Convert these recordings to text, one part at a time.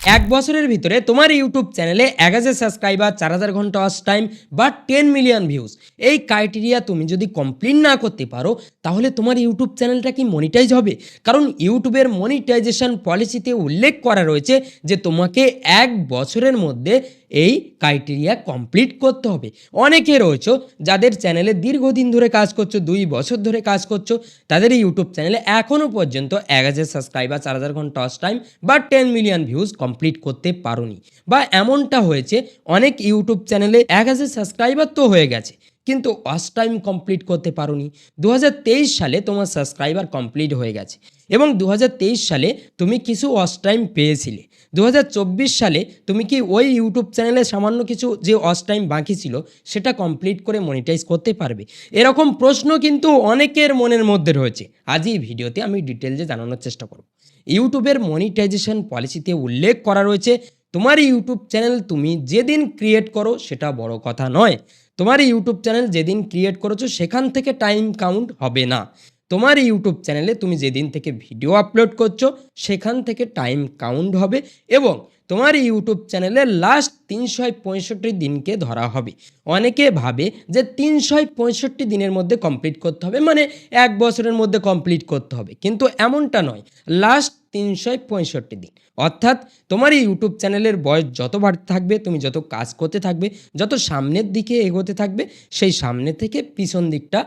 এক বছরের ভিতরে তোমার ইউটিউব চ্যানেলে এক হাজার সাবস্ক্রাইবার, চার হাজার ঘণ্টা ওয়াচ টাইম বা টেন মিলিয়ন ভিউজ এই ক্রাইটেরিয়া তুমি যদি কমপ্লিট না করতে পারো, তাহলে তোমার ইউটিউব চ্যানেলটা কি মনিটাইজ হবে? কারণ ইউটিউবের মনিটাইজেশন পলিসিতে উল্লেখ করা রয়েছে যে তোমাকে এক বছরের মধ্যে এই ক্রাইটেরিয়া কমপ্লিট করতে হবে। অনেকে রয়েছে যাদের চ্যানেলে দীর্ঘদিন ধরে কাজ করছ, দুই বছর ধরে কাজ করছ, তাদের ইউটিউব চ্যানেলে এখনও পর্যন্ত এক হাজার সাবস্ক্রাইবার, চার হাজার ঘণ্টা ওয়াচ টাইম বা টেন মিলিয়ন ভিউজ কমপ্লিট করতে পারোনি। বা এমনটা হয়েছে, অনেক ইউটিউব চ্যানেলে এক হাজার সাবস্ক্রাইবার তো হয়ে গেছে, কিন্তু ওয়াচ টাইম কমপ্লিট করতে পারোনি। দু হাজার তেইশ সালে তোমার সাবস্ক্রাইবার কমপ্লিট হয়ে গেছে এবং দু হাজার তেইশ সালে তুমি কিছু ওয়াচ টাইম পেয়েছিলে। দু হাজার চব্বিশ সালে তুমি কি ওই ইউটিউব চ্যানেলে সামান্য কিছু যে ওয়াচ টাইম বাকি ছিল, সেটা কমপ্লিট করে মনিটাইজ করতে পারবে? এরকম প্রশ্ন কিন্তু অনেকের মনের মধ্যে রয়েছে। আজ এই ভিডিওতে আমি ডিটেলসে জানানোর চেষ্টা করব। ইউটিউবের মনিটাইজেশন পলিসিতে উল্লেখ করা রয়েছে, তোমার ইউটিউব চ্যানেল তুমি যেদিন ক্রিয়েট করো সেটা বড় কথা নয়। তোমার ইউটিউব চ্যানেল যেদিন ক্রিয়েট করেছ সেখান থেকে টাইম কাউন্ট হবে না। তোমার ইউটিউব চ্যানেলে তুমি যেদিন থেকে ভিডিও আপলোড করছ, সেখান থেকে টাইম কাউন্ট হবে এবং তোমার ইউটিউব চ্যানেলে লাস্ট তিনশো পঁয়ষট্টি দিনকে ধরা হবে। অনেকে ভাবে যে তিনশো পঁয়ষট্টি দিনের মধ্যে কমপ্লিট করতে হবে মানে এক বছরের মধ্যে কমপ্লিট করতে হবে। কিন্তু এমনটা নয় লাস্ট তিনশো পঁয়ষট্টি দিন। অর্থাৎ তোমার এই ইউটিউব চ্যানেলের বয়স যত বাড়তে থাকবে, তুমি যত কাজ করতে থাকবে, যত সামনের দিকে এগোতে থাকবে, সেই সামনে থেকে পিছন দিকটা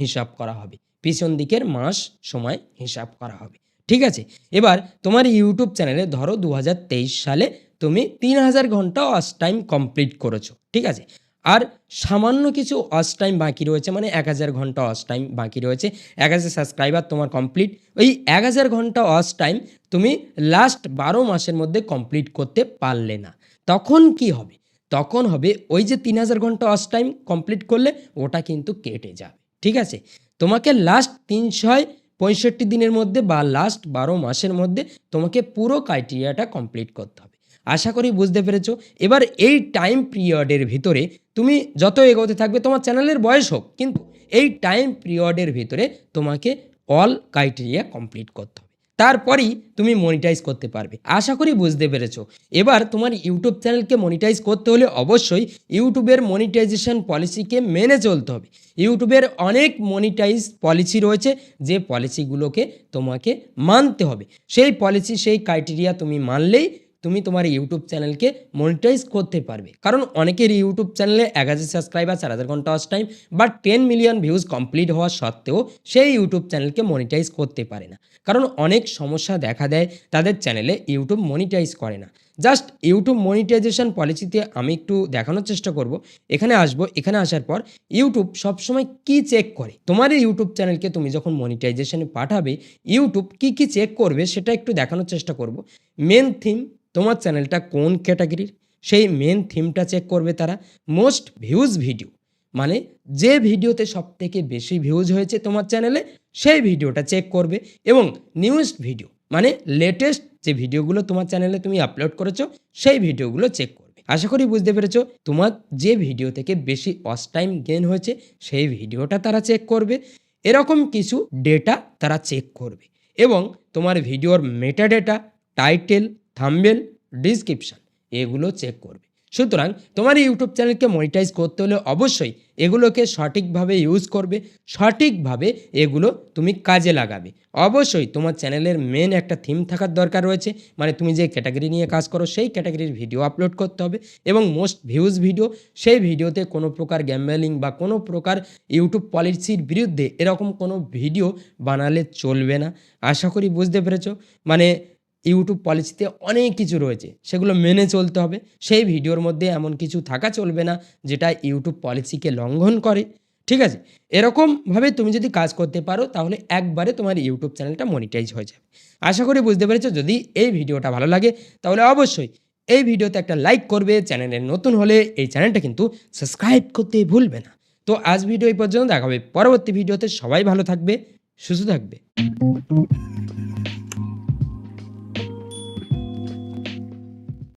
হিসাব করা হবে। পিছন দিকের মাস, সময় হিসাব করা হবে। ঠিক আছে? এবার তোমার ইউটিউব চ্যানেলে ধরো দু হাজার তেইশ সালে তুমি তিন হাজার ঘণ্টা ওয়াচ টাইম কমপ্লিট করেছ। ঠিক আছে? আর সামান্য কিছু ওয়াচ টাইম বাকি রয়েছে মানে এক হাজার ঘণ্টা ওয়াচ টাইম বাকি রয়েছে, এক হাজার সাবস্ক্রাইবার তোমার কমপ্লিট ওই এক হাজার ঘণ্টা ওয়াচ টাইম তুমি লাস্ট বারো মাসের মধ্যে কমপ্লিট করতে পারলে না। তখন কি হবে? তখন হবে ওই যে তিন হাজার ঘণ্টা ওয়াচ টাইম কমপ্লিট করলে, ওটা কিন্তু কেটে যাবে। ঠিক আছে? তোমাকে লাস্ট তিনশয় পঁয়ষট্টি দিনের মধ্যে বা লাস্ট বারো মাসের মধ্যে তোমাকে পুরো ক্রাইটেরিয়াটা কমপ্লিট করতে হবে। আশা করি বুঝতে পেরেছ? এবার এই টাইম পিরিয়ডের ভিতরে তুমি যত এগোতে থাকবে, তোমার চ্যানেলের বয়স হোক, কিন্তু এই টাইম পিরিয়ডের ভিতরে তোমাকে অল ক্রাইটেরিয়া কমপ্লিট করতে হবে। তারপরেই তুমি মনিটাইজ করতে পারবে। আশা করি বুঝতে পেরেছ। এবার তোমার ইউটিউব চ্যানেলকে মনিটাইজ করতে হলে অবশ্যই ইউটিউবের মনিটাইজেশন পলিসিকে মেনে চলতে হবে। ইউটিউবের অনেক মনিটাইজ পলিসি রয়েছে, যে পলিসিগুলোকে তোমাকে মানতে হবে। সেই পলিসি সেই ক্রাইটেরিয়া তুমি মানলেই তুমি তোমার ইউটিউব চ্যানেলকে মনিটাইজ করতে পারবে। কারণ অনেকের ইউটিউব চ্যানেলে এক হাজার সাবস্ক্রাইবার চার হাজার ঘণ্টা টাইম বা টেন মিলিয়ন ভিউজ কমপ্লিট হওয়া সত্ত্বেও সেই ইউটিউব চ্যানেলকে মনিটাইজ করতে পারে না। কারণ অনেক সমস্যা দেখা দেয় তাদের চ্যানেলে ইউটিউব মনিটাইজ করে না। জাস্ট ইউটিউব মনিটাইজেশন পলিসিতে আমি একটু দেখানোর চেষ্টা করব। এখানে আসব, এখানে আসার পর ইউটিউব সবসময় কি চেক করে? তোমার এই ইউটিউব চ্যানেলকে তুমি যখন মনিটাইজেশনে পাঠাবে, ইউটিউব কি কি চেক করবে সেটা একটু দেখানোর চেষ্টা করব। মেন থিম তোমার চ্যানেলটা কোন ক্যাটাগরির সেই মেন থিমটা চেক করবে তারা। মোস্ট ভিউজ ভিডিও মানে যে ভিডিওতে সব থেকে বেশি ভিউজ হয়েছে তোমার চ্যানেলে, সেই ভিডিওটা চেক করবে এবং নিউজ ভিডিও মানে লেটেস্ট যে ভিডিওগুলো তোমার চ্যানেলে তুমি আপলোড করেছ, সেই ভিডিওগুলো চেক করবে। আশা করি বুঝতে পেরেছ, তোমার যে ভিডিও থেকে বেশি ওয়াচ টাইম গেন হয়েছে, সেই ভিডিওটা তারা চেক করবে। এরকম কিছু ডেটা তারা চেক করবে। এবং তোমার ভিডিওর meta data title thumbnail description এগুলো চেক করবে। সুতরাং তোমার ইউটিউব চ্যানেলকে মনিটাইজ করতে হলে অবশ্যই এগুলোকে সঠিকভাবে ইউজ করবে, সঠিকভাবে এগুলো তুমি কাজে লাগাবে। অবশ্যই তোমার চ্যানেলের মেন একটা থিম থাকার দরকার রয়েছে মানে তুমি যে ক্যাটাগরি নিয়ে কাজ করো সেই ক্যাটাগরির ভিডিও আপলোড করতে হবে এবং মোস্ট ভিউজ ভিডিও সেই ভিডিওতে কোনো প্রকার গ্যাম্বেলিং বা কোনো প্রকার ইউটিউব পলিসির বিরুদ্ধে এরকম কোনো ভিডিও বানালে চলবে না। আশা করি বুঝতে পেরেছ? মানে ইউটিউব পলিসিতে অনেক কিছু রয়েছে, সেগুলো মেনে চলতে হবে। সেই ভিডিওর মধ্যে এমন কিছু থাকা চলবে না, যেটা ইউটিউব পলিসিকে লঙ্ঘন করে, ঠিক আছে? এরকমভাবে তুমি যদি কাজ করতে পারো, তাহলে একবারে তোমার ইউটিউব চ্যানেলটা মনিটাইজ হয়ে যাবে। আশা করি বুঝতে পেরেছ, যদি এই ভিডিওটা ভালো লাগে, তাহলে অবশ্যই এই ভিডিওতে একটা লাইক করবে চ্যানেলে নতুন হলে এই চ্যানেলটা কিন্তু সাবস্ক্রাইব করতে ভুলবে না। তো আজ ভিডিও এই পর্যন্ত দেখাবে পরবর্তী ভিডিওতে। সবাই ভালো থাকবে, সুস্থ থাকবে।